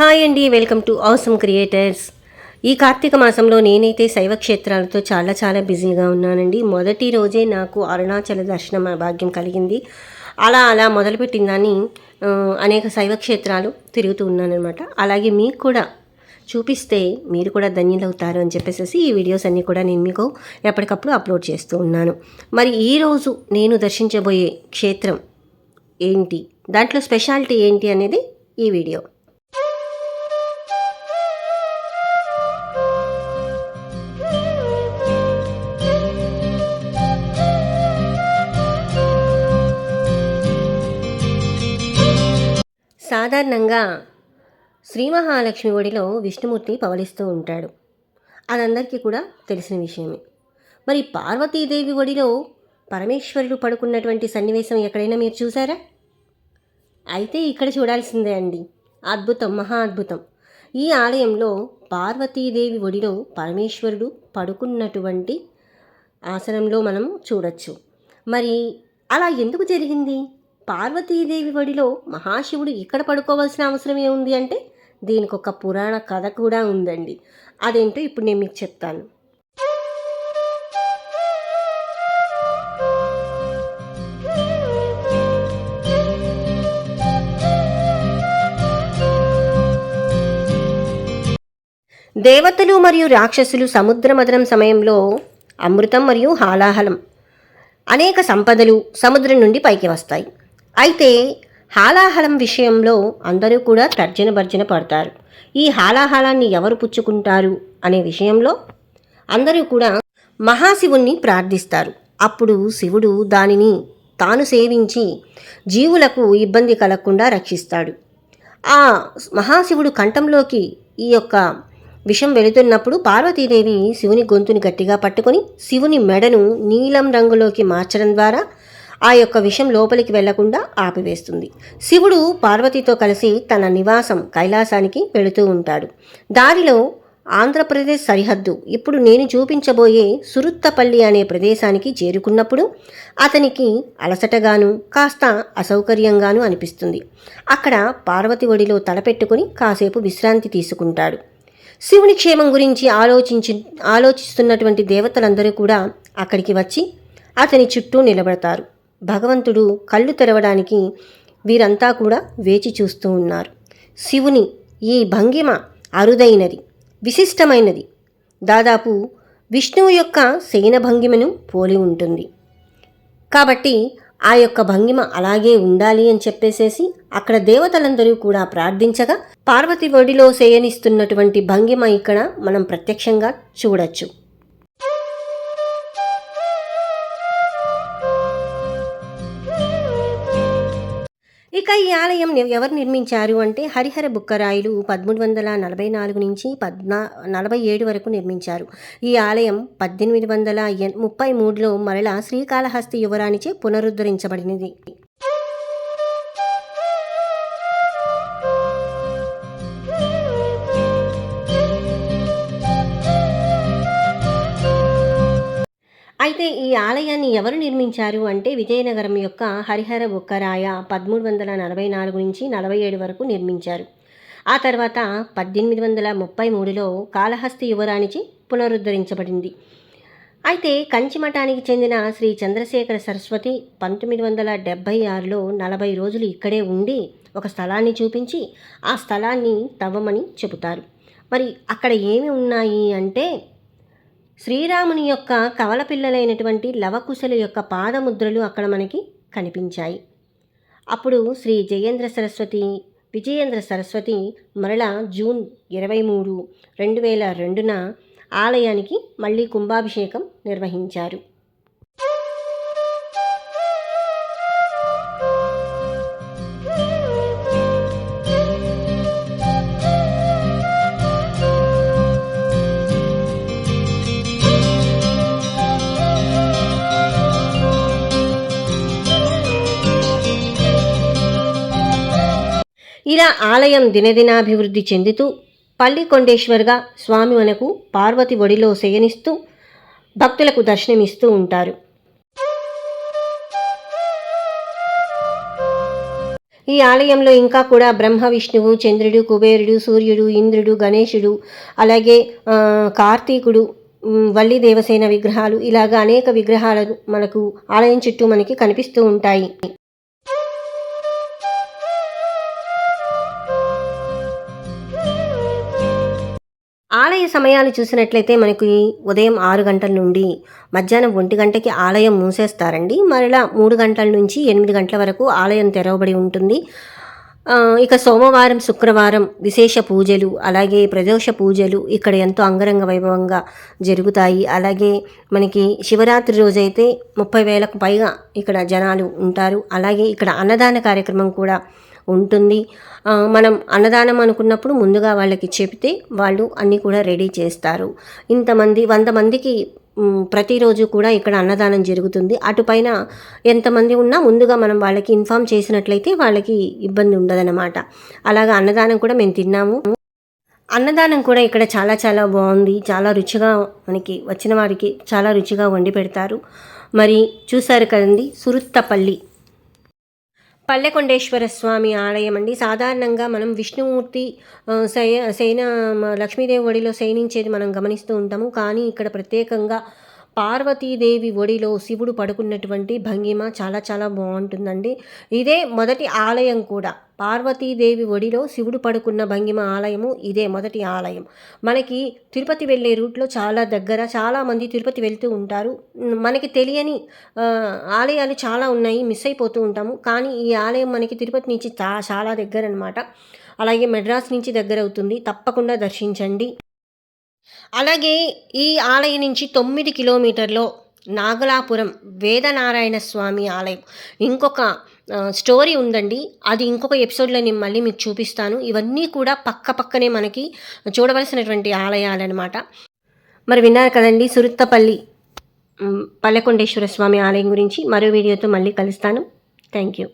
Hi అండి welcome to awesome creators ఈ కార్తీక మాసంలో నేనైతే శైవ క్షేత్రాలతో చాలా చాలా బిజీగా ఉన్నానండి. మొదటి రోజే నాకు అరుణాచల దర్శనం భాగ్యం కలిగింది. అలా అలా మొదలుపెట్టిన దాన్ని అనేక శైవ క్షేత్రాలు తిరుగుతూ ఉన్నానమాట అలాగే మీకు కూడా చూపిస్తే మీరు కూడా ధన్యులవుతారు అని చెప్పేసి ఈ వీడియోస్ అన్నీ కూడా నేను మీకు ఎప్పటికప్పుడు అప్లోడ్ చేస్తూ ఉన్నాను. మరి ఈరోజు నేను దర్శించబోయే క్షేత్రం ఏంటి? దాంట్లో స్పెషాలిటీ ఏంటి అనేది ఈ వీడియో. సాధారణంగా శ్రీ మహాలక్ష్మి ఒడిలో విష్ణుమూర్తి పవలిస్తూ ఉంటాడు. అదందరికీ కూడా తెలిసిన విషయమే. మరి పార్వతీదేవి ఒడిలో పరమేశ్వరుడు పడుకున్నటువంటి సన్నివేశం ఎక్కడైనా మీరు చూసారా? అయితే ఇక్కడ చూడాల్సిందే అండి. అద్భుతం మహా అద్భుతం. ఈ ఆలయంలో పార్వతీదేవి ఒడిలో పరమేశ్వరుడు పడుకున్నటువంటి ఆసనంలో మనం చూడొచ్చు. మరి అలా ఎందుకు జరిగింది? పార్వతీదేవి ఒడిలో మహాశివుడు ఇక్కడ పడుకోవాల్సిన అవసరం ఏముంది అంటే దీనికి ఒక పురాణ కథ కూడా ఉందండి. అదేంటో ఇప్పుడు నేను మీకు చెప్తాను. దేవతలు మరియు రాక్షసులు సముద్ర మదనం సమయంలో అమృతం మరియు హాలాహలం అనేక సంపదలు సముద్రం నుండి పైకి వస్తాయి. అయితే హాలాహలం విషయంలో అందరూ కూడా తర్జన భర్జన పడతారు. ఈ హాలాహలాన్ని ఎవరు పుచ్చుకుంటారు అనే విషయంలో అందరూ కూడా మహాశివుణ్ణి ప్రార్థిస్తారు. అప్పుడు శివుడు దానిని తాను సేవించి జీవులకు ఇబ్బంది కలగకుండా రక్షిస్తాడు. ఆ మహాశివుడు కంఠంలోకి ఈ యొక్క విషం వెళుతున్నప్పుడు పార్వతీదేవి శివుని గొంతుని గట్టిగా పట్టుకొని శివుని మెడను నీలం రంగులోకి మార్చడం ద్వారా ఆ యొక్క విషం లోపలికి వెళ్ళకుండా ఆపివేస్తుంది. శివుడు పార్వతితో కలిసి తన నివాసం కైలాసానికి వెళుతూ ఉంటాడు. దారిలో ఆంధ్రప్రదేశ్ సరిహద్దు. ఇప్పుడు నేను చూపించబోయే సురుత్తపల్లి అనే ప్రదేశానికి చేరుకున్నప్పుడు అతనికి అలసటగాను కాస్త అసౌకర్యంగాను అనిపిస్తుంది. అక్కడ పార్వతి ఒడిలో తలపెట్టుకుని కాసేపు విశ్రాంతి తీసుకుంటాడు. శివుని క్షేమం గురించి ఆలోచించి ఆలోచిస్తున్నటువంటి దేవతలందరూ కూడా అక్కడికి వచ్చి అతని చుట్టూ నిలబడతారు. భగవంతుడు కళ్ళు తెరవడానికి వీరంతా కూడా వేచి చూస్తూ ఉన్నారు. శివుని ఈ భంగిమ అరుదైనది విశిష్టమైనది. దాదాపు విష్ణువు యొక్క శయన భంగిమను పోలి ఉంటుంది. కాబట్టి ఆ యొక్క భంగిమ అలాగే ఉండాలి అని చెప్పేసేసి అక్కడ దేవతలందరూ కూడా ప్రార్థించగా పార్వతి ఒడిలో శయనిస్తున్నటువంటి భంగిమ ఇక్కడ మనం ప్రత్యక్షంగా చూడొచ్చు. ఇక ఈ ఆలయం ఎవరు నిర్మించారు అంటే హరిహర బుక్కరాయులు పదమూడు వందల నలభై నాలుగు నుంచి పద్నా నలభై ఏడు వరకు నిర్మించారు. ఈ ఆలయం పద్దెనిమిది వందల ముప్పై మూడులో మరలా శ్రీకాళహస్తి యువరానిచే పునరుద్ధరించబడినది. అయితే ఈ ఆలయాన్ని ఎవరు నిర్మించారు అంటే విజయనగరం యొక్క హరిహర బుక్కరాయ పదమూడు వందల నలభై నాలుగు నుంచి నలభై ఏడు వరకు నిర్మించారు. ఆ తర్వాత పద్దెనిమిది వందల ముప్పై మూడులో కాళహస్తి యువరాణిచి పునరుద్ధరించబడింది. అయితే కంచిమఠానికి చెందిన శ్రీ చంద్రశేఖర సరస్వతి పంతొమ్మిది వందల డెబ్భై ఆరులో నలభై రోజులు ఇక్కడే ఉండి ఒక స్థలాన్ని చూపించి ఆ స్థలాన్ని తవ్వమని చెబుతారు. మరి అక్కడ ఏమి ఉన్నాయి అంటే శ్రీరాముని యొక్క కవల పిల్లలైనటువంటి లవకుశల యొక్క పాదముద్రలు అక్కడ మనకి కనిపించాయి. అప్పుడు శ్రీ జయేంద్ర సరస్వతి విజయేంద్ర సరస్వతి మరల జూన్ ఇరవై మూడు రెండు వేల రెండున ఆలయానికి మళ్ళీ కుంభాభిషేకం నిర్వహించారు. ఇలా ఆలయం దినదినాభివృద్ధి చెందుతూ పల్లికొండేశ్వర్గా స్వామి మనకు పార్వతి ఒడిలో శయనిస్తూ భక్తులకు దర్శనమిస్తూ ఉంటారు. ఈ ఆలయంలో ఇంకా కూడా బ్రహ్మ విష్ణువు చంద్రుడు కుబేరుడు సూర్యుడు ఇంద్రుడు గణేశుడు అలాగే కార్తీకుడు వల్లి దేవసేన విగ్రహాలు ఇలాగ అనేక విగ్రహాలు మనకు ఆలయం చుట్టూ మనకి కనిపిస్తూ ఉంటాయి. ఆలయ సమయాలు చూసినట్లయితే మనకి ఉదయం ఆరు గంటల నుండి మధ్యాహ్నం ఒంటి గంటకి ఆలయం మూసేస్తారండి. మరలా మూడు గంటల నుంచి ఎనిమిది గంటల వరకు ఆలయం తెరవబడి ఉంటుంది. ఇక సోమవారం శుక్రవారం విశేష పూజలు అలాగే ప్రదోష పూజలు ఇక్కడ ఎంతో అంగరంగ వైభవంగా జరుగుతాయి. అలాగే మనకి శివరాత్రి రోజైతే ముప్పై వేలకు పైగా ఇక్కడ జనాలు ఉంటారు. అలాగే ఇక్కడ అన్నదాన కార్యక్రమం కూడా ఉంటుంది. మనం అన్నదానం అనుకున్నప్పుడు ముందుగా వాళ్ళకి చెప్తే వాళ్ళు అన్నీ కూడా రెడీ చేస్తారు. ఇంతమంది వంద మందికి ప్రతిరోజు కూడా ఇక్కడ అన్నదానం జరుగుతుంది. అటుపైన ఎంతమంది ఉన్నా ముందుగా మనం వాళ్ళకి ఇన్ఫామ్ చేసినట్లయితే వాళ్ళకి ఇబ్బంది ఉండదన్నమాట. అలాగా అన్నదానం కూడా మేము తిన్నాము. అన్నదానం కూడా ఇక్కడ చాలా చాలా బాగుంది. చాలా రుచిగా మనకి వచ్చిన వారికి చాలా రుచిగా వండి పెడతారు. మరి చూసారు కదండి సురుత్తపల్లి. పల్లెకొండేశ్వర స్వామి ఆలయం అండి. సాధారణంగా మనం విష్ణుమూర్తి శయ శయన లక్ష్మీదేవి ఒడిలో శయనించేది మనం గమనిస్తూ ఉంటాము. కానీ ఇక్కడ ప్రత్యేకంగా పార్వతీదేవి ఒడిలో శివుడు పడుకున్నటువంటి భంగిమ చాలా చాలా బాగుంటుందండి. ఇదే మొదటి ఆలయం కూడా. పార్వతీదేవి ఒడిలో శివుడు పడుకున్న భంగిమ ఆలయము ఇదే మొదటి ఆలయం. మనకి తిరుపతి వెళ్ళే రూట్లో చాలా దగ్గర చాలామంది తిరుపతి వెళ్తూ ఉంటారు. మనకి తెలియని ఆలయాలు చాలా ఉన్నాయి మిస్ అయిపోతూ ఉంటాము. కానీ ఈ ఆలయం మనకి తిరుపతి నుంచి చా చాలా దగ్గర అనమాట అలాగే మెడ్రాస్ నుంచి దగ్గర అవుతుంది. తప్పకుండా దర్శించండి. అలాగే ఈ ఆలయం నుంచి తొమ్మిది కిలోమీటర్లో నాగలాపురం వేదనారాయణ స్వామి ఆలయం. ఇంకొక స్టోరీ ఉందండి. అది ఇంకొక ఎపిసోడ్లో నేను మళ్ళీ మీకు చూపిస్తాను. ఇవన్నీ కూడా పక్క పక్కనే మనకి చూడవలసినటువంటి ఆలయాలన్నమాట. మరి విన్నారు కదండి సురుత్తపల్లి పల్లకొండేశ్వర పల్లెకొండేశ్వర స్వామి ఆలయం గురించి. మరో వీడియోతో మళ్ళీ కలుస్తాను. Thank you